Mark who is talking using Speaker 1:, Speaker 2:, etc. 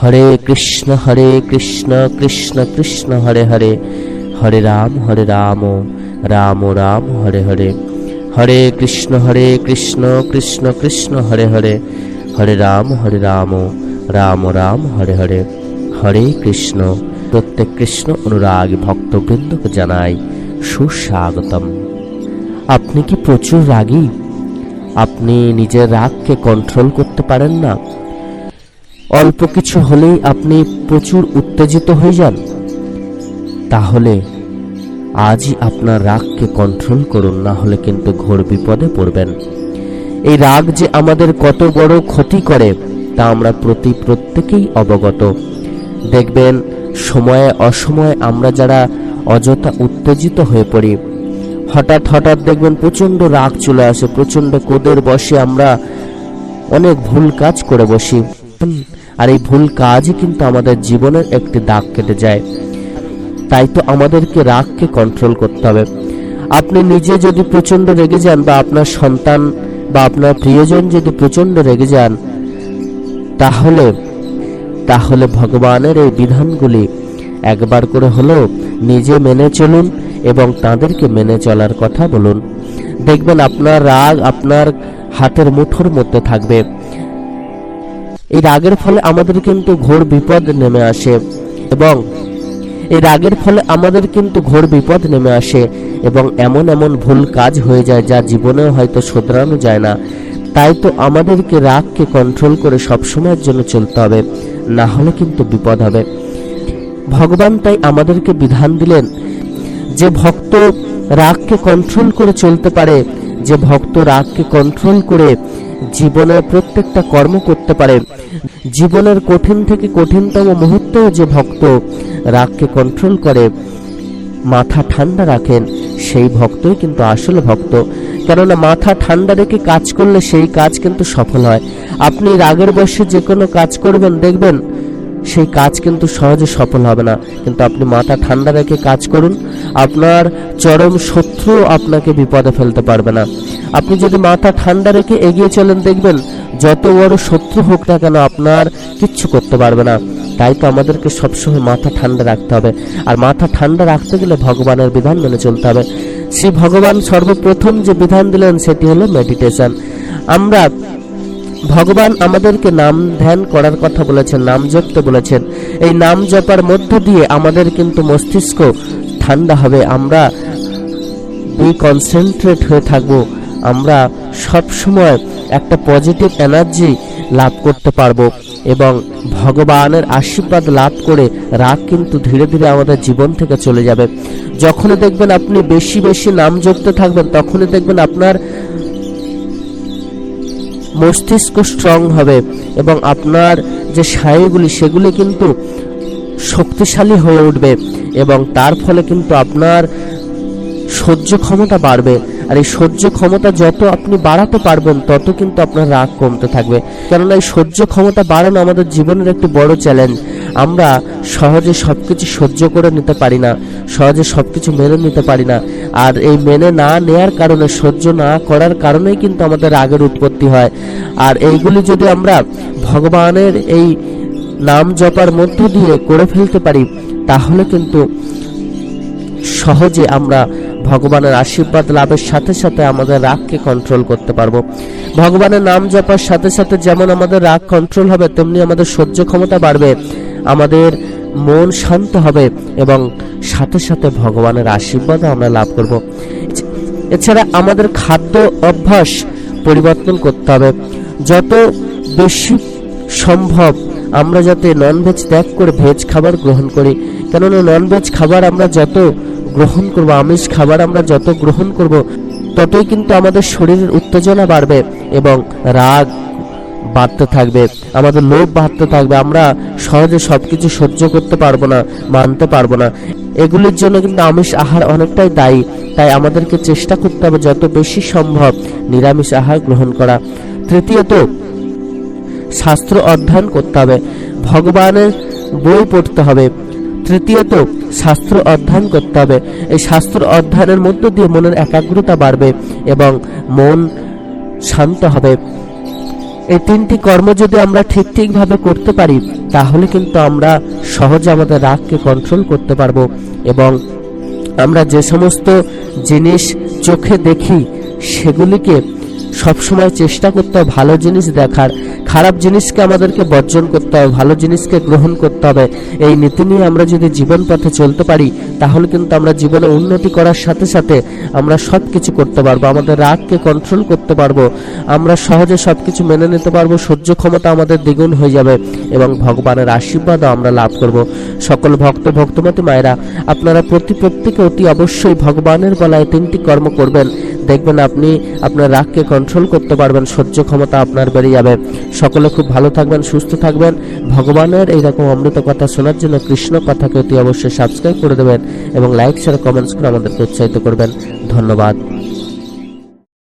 Speaker 1: হরে কৃষ্ণ হরে কৃষ্ণ কৃষ্ণ কৃষ্ণ হরে হরে হরে রাম হরে রাম রাম রাম হরে হরে হরে কৃষ্ণ হরে কৃষ্ণ কৃষ্ণ কৃষ্ণ হরে হরে হরে রাম হরে রাম রাম রাম হরে হরে হরে কৃষ্ণ প্রত্যেক কৃষ্ণ অনুরাগ ভক্তবৃন্দকে জানাই সুস্বাগতম আপনি কি প্রচুর রাগী আপনি নিজের রাগকে কন্ট্রোল করতে পারেন না অল্প কিছু হলেই আপনি প্রচুর উত্তেজিত হয়ে যান তাহলে আজই আপনার রাগকে কন্ট্রোল করুন না হলে কিন্তু ঘোর বিপদে পড়বেন এই রাগ যে আমাদের কত বড় ক্ষতি করে তা আমরা প্রতি প্রত্যেকেই অবগত দেখবেন সময়ে অসময়ে আমরা যারা অযথা উত্তেজিত হয়ে পড়ি হঠাৎ হঠাৎ দেখবেন প্রচণ্ড রাগ চলে আসে প্রচণ্ড কোদের বসে আমরা অনেক ভুল কাজ করে বসি আর এই ভুল কাজই কিন্তু আমাদের জীবনের একটি দাগ কেটে যায় তাই তো আমাদেরকে রাগকে কন্ট্রোল করতে হবে আপনি নিজে যদি প্রচণ্ড রেগে যান বা আপনার সন্তান বা আপনার প্রিয়জন যদি প্রচণ্ড রেগে যান তাহলে তাহলে ভগবানের এই বিধানগুলি একবার করে হলেও নিজে মেনে চলুন এবং তাদেরকে মেনে চলার কথা বলুন দেখবেন আপনার রাগ আপনার হাতের মুঠোর মধ্যে থাকবে এই রাগের ফলে আমাদের কিন্তু ঘোর বিপদ নেমে আসে এবং এই রাগের ফলে আমাদের কিন্তু ঘোর বিপদ নেমে আসে এবং এমন এমন ভুল কাজ হয়ে যায় যা জীবনে হয়তো শোধরানো যায় না তাই তো আমাদেরকে রাগকে কন্ট্রোল করে সবসময়ের জন্য চলতে হবে না হলে কিন্তু বিপদ হবে ভগবান তাই আমাদেরকে বিধান দিলেন যে ভক্ত রাগকে কন্ট্রোল করে চলতে পারে যে ভক্ত রাগকে কন্ট্রোল করে জীবনের প্রত্যেকটা কর্ম করতে পারে জীবনের কঠিন থেকে কঠিনতম মুহূর্তেও যে ভক্ত রাগকে কন্ট্রোল করে মাথা ঠান্ডা রাখেন সেই ভক্তই কিন্তু আসল ভক্ত কেননা মাথা ঠান্ডা রেখে কাজ করলে সেই কাজ কিন্তু সফল হয় আপনি রাগের বয়সে যে কোনো কাজ করবেন দেখবেন সেই কাজ কিন্তু সহজে সফল হবে না কিন্তু আপনি মাথা ঠান্ডা রেখে কাজ করুন আপনার চরম শত্রু আপনাকে বিপদে ফেলতে পারবে না আপনি যদি মাথা ঠান্ডা রেখে এগিয়ে চলেন দেখবেন যত বড় শত্রু হোক না কেন আপনার কিচ্ছু করতে পারবে না তাই তো আমাদেরকে সবসময় মাথা ঠান্ডা রাখতে হবে আর মাথা ঠান্ডা রাখতে গেলে ভগবানের বিধান মেনে চলতে হবে শ্রী ভগবান সর্বপ্রথম যে বিধান দিলেন সেটি হলো মেডিটেশন আমরা ভগবান আমাদেরকে নাম ধ্যান করার কথা বলেছেন নাম জপতে বলেছেন এই নাম জপার মধ্য দিয়ে আমাদের কিন্তু মস্তিষ্ক ঠান্ডা হবে আমরা বি কনসেন্ট্রেট হয়ে থাকবো আমরা সব সময় একটা পজিটিভ এনার্জি লাভ করতে পারবো এবং ভগবানের আশীর্বাদ লাভ করে রাগ কিন্তু ধীরে ধীরে আমাদের জীবন থেকে চলে যাবে যখনই দেখবেন আপনি বেশি বেশি নাম জপতে থাকবেন তখনই দেখবেন আপনার মস্তিষ্ক স্ট্রং হবে এবং আপনার যে সায়গুলি সেগুলি কিন্তু শক্তিশালী হয়ে উঠবে এবং তার ফলে কিন্তু আপনার সহ্য ক্ষমতা বাড়বে আর এই সহ্য ক্ষমতা যত আপনি বাড়াতে পারবেন তত কিন্তু আপনার রাগ কমতে থাকবে কেননা এই সহ্য ক্ষমতা বাড়ানো আমাদের জীবনের একটি বড় চ্যালেঞ্জ আমরা সহজে সব কিছু সহ্য করে নিতে পারি না সহজে সব কিছু মেনে নিতে পারি না আর এই মেনে না নেয়ার কারণে সহ্য না করার কারণেই কিন্তু আমাদের রাগের উৎপত্তি হয় আর এইগুলি যদি আমরা ভগবানের এই নাম জপার মধ্য দিয়ে করে ফেলতে পারি তাহলে কিন্তু সহজে আমরা ভগবানের আশীর্বাদ লাভের সাথে সাথে আমাদের রাগকে কন্ট্রোল করতে পারবো ভগবানের নাম জপার সাথে সাথে যেমন আমাদের রাগ কন্ট্রোল হবে তেমনি আমাদের সহ্য ক্ষমতা বাড়বে আমাদের মন শান্ত হবে এবং সাথে সাথে ভগবানের আশীর্বাদ আমরা লাভ করব এছাড়া আমাদের খাদ্য অভ্যাস পরিবর্তন করতে হবে যত বেশি সম্ভব আমরা যাতে ননভেজ ত্যাগ করে ভেজ খাবার গ্রহণ করি কেননা ননভেজ খাবার আমরা যত গ্রহণ করব আমিষ খাবার আমরা যত গ্রহণ করব ততই কিন্তু আমাদের শরীরের উত্তেজনা বাড়বে এবং রাগ বাড়তে থাকবে আমাদের লোভ বাড়তে থাকবে আমরা সহজে সব কিছু সহ্য করতে পারবো না মানতে পারবো না এগুলির জন্য কিন্তু আমিষ আহার অনেকটাই দায়ী তাই আমাদেরকে চেষ্টা করতে হবে যত বেশি সম্ভব নিরামিষ আহার গ্রহণ করা তৃতীয়ত শাস্ত্র অধ্যয়ন করতে হবে ভগবানের বই পড়তে হবে তৃতীয়ত শাস্ত্র অধ্যয়ন করতে হবে এই শাস্ত্র অধ্যয়নের মধ্য দিয়ে মনের একাগ্রতা বাড়বে এবং মন শান্ত হবে এই তিনটি কর্ম যদি আমরা ঠিক ঠিকভাবে করতে পারি তাহলে কিন্তু আমরা সহজে আমাদের রাগকে কন্ট্রোল করতে পারবো এবং আমরা যে সমস্ত জিনিস চোখে দেখি সেগুলিকে সবসময় চেষ্টা করতে ভালো জিনিস দেখার খারাপ জিনিসকে আমাদেরকে বর্জন করতে হবে ভালো জিনিসকে গ্রহণ করতে হবে এই নীতি নিয়ে আমরা যদি জীবন পথে চলতে পারি তাহলে কিন্তু আমরা জীবনে উন্নতি করার সাথে সাথে আমরা সব কিছু করতে পারবো আমাদের রাগকে কন্ট্রোল করতে পারবো আমরা সহজে সব কিছু মেনে নিতে পারবো সহ্য ক্ষমতা আমাদের দ্বিগুণ হয়ে যাবে এবং ভগবানের আশীর্বাদও আমরা লাভ করব সকল ভক্ত ভক্তমতী মায়েরা আপনারা প্রতি প্রত্যেকে অতি অবশ্যই ভগবানের বলায় তিনটি কর্ম করবেন দেখবেন আপনি আপনার রাগকে কন্ট্রোল করতে পারবেন সহ্য ক্ষমতা আপনার বেড়ে যাবে সকলে খুব ভালো থাকবেন সুস্থ থাকবেন ভগবানের এইরকম অমৃত কথা শোনার জন্য কৃষ্ণ কথাকে অতি অবশ্যই সাবস্ক্রাইব করে দেবেন এবং লাইক শেয়ার কমেন্টস করে আমাদেরকে উৎসাহিত করবেন ধন্যবাদ